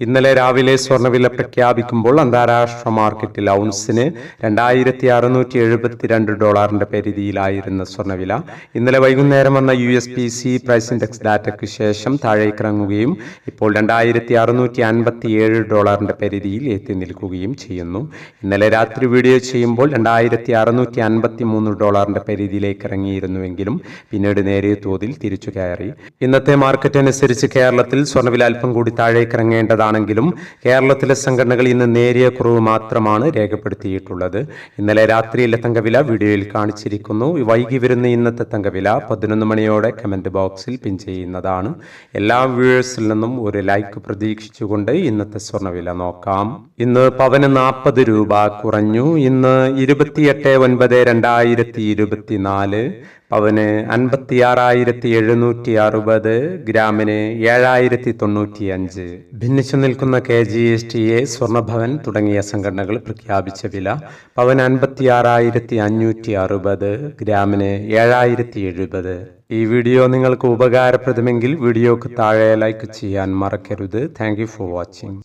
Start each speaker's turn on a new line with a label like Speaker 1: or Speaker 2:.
Speaker 1: ഇന്നലെ രാവിലെ സ്വർണവില പ്രഖ്യാപിക്കുമ്പോൾ അന്താരാഷ്ട്ര മാർക്കറ്റിൽ ഔൺസിന് രണ്ടായിരത്തി അറുന്നൂറ്റി എഴുപത്തിരണ്ട് ഡോളറിന്റെ പരിധിയിലായിരുന്ന സ്വർണവില ഇന്നലെ വൈകുന്നേരം വന്ന U S P C price index ഡാറ്റയ്ക്ക് ശേഷം താഴേക്കിറങ്ങുകയും ഇപ്പോൾ രണ്ടായിരത്തി അറുന്നൂറ്റി അൻപത്തി ഏഴ് ഡോളറിന്റെ പരിധിയിൽ എത്തി നിൽക്കുകയും ചെയ്യുന്നു. ഇന്നലെ രാത്രി വീഡിയോ ചെയ്യുമ്പോൾ രണ്ടായിരത്തി അറുന്നൂറ്റി അൻപത്തി മൂന്ന് ഡോളറിന്റെ പരിധിയിലേക്ക് ഇറങ്ങിയിരുന്നുവെങ്കിലും പിന്നീട് നേരിയ തോതിൽ തിരിച്ചു കയറി. ഇന്നത്തെ മാർക്കറ്റ് അനുസരിച്ച് കേരളത്തിൽ സ്വർണവില അല്പം കൂടി താഴേക്ക് ഇറങ്ങേണ്ടതാണെങ്കിലും കേരളത്തിലെ സംഘടനകൾ ഇന്ന് നേരിയ കുറവ് മാത്രമാണ് രേഖപ്പെടുത്തിയിട്ടുള്ളത്. ഇന്നലെ രാത്രിയിലെ തങ്കവില വീഡിയോയിൽ കാണിച്ചിരിക്കുന്നു. വൈകി വരുന്ന ഇന്നത്തെ തങ്കവില പതിനൊന്ന് മണിയോടെ കമന്റ് ബോക്സിൽ പിൻ ചെയ്യുന്നതാണ്. എല്ലാ വ്യൂവേഴ്സിൽ നിന്നും ഒരു ലൈക്ക് പ്രതീക്ഷിച്ചുകൊണ്ട് ഇന്നത്തെ സ്വർണവില നോക്കാം. ഇന്ന് പവന് നാൽപ്പത് രൂപ കുറഞ്ഞു. ഇന്ന് ഇരുപത്തിയെട്ട് ഒൻപത് രണ്ടായിരത്തി ഇരുപത്തിനാല് പവന് അൻപത്തി ആറായിരത്തി എഴുന്നൂറ്റി അറുപത് ഗ്രാമിന് ഏഴായിരത്തി തൊണ്ണൂറ്റി അഞ്ച് ഭിന്നിച്ചു നിൽക്കുന്ന K G S T A Swarnabhavan തുടങ്ങിയ സംഘടനകൾ പ്രഖ്യാപിച്ച വില പവൻ അൻപത്തി ആറായിരത്തി അഞ്ഞൂറ്റി അറുപത് ഗ്രാമിന് ഏഴായിരത്തി എഴുപത് ഈ വീഡിയോ നിങ്ങൾക്ക് ഉപകാരപ്രദമെങ്കിൽ വീഡിയോക്ക് താഴെ ലൈക്ക് ചെയ്യാൻ മറക്കരുത്. Thank for watching.